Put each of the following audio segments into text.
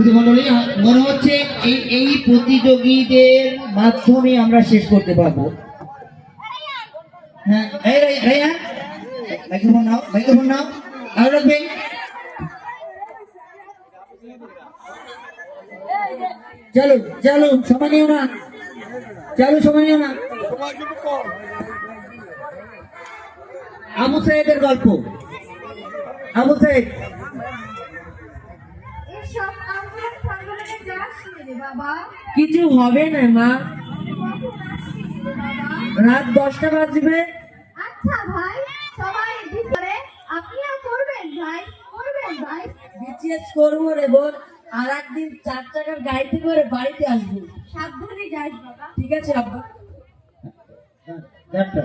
শুধু মনে হচ্ছে এই প্রতিযোগীদের মাধ্যমে আমরা শেষ করতে পারব। হ্যাঁ নাও আরও রাখবে চলো চলো সময় চলো সময় আবু সাইদের গল্প। আবু সাইদ এসব আমার সংগঠনে যাস রে বাবা কিছু হবে না মা। রাত দশটা বাজবে। আচ্ছা ভাই সবাই ভিতরে আপনিও করবেন ভাই করবেন ভাই। বিচিএস করব রে বোন আর একদিন চার চাকার গাড়িতে করে বাড়িতে আসব। সাবধানে যাস বাবা। ঠিক আছে আব্বা। ডাক্তার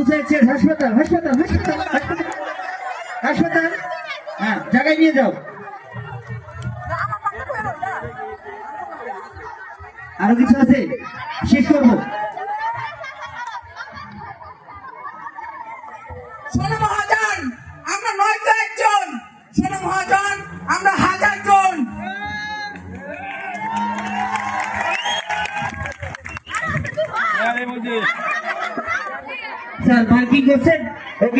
হাসপাতাল হাসপাতাল হাসপাতাল হাসপাতাল হাসপাতাল। হ্যাঁ জায়গায় নিয়ে যাও। আরও কিছু আছে? শেষ করব। শোনো মহাজন আমরা নয় তো একজন। শোনো মহাজন আমরা হাজার জন। San Martín José, ok.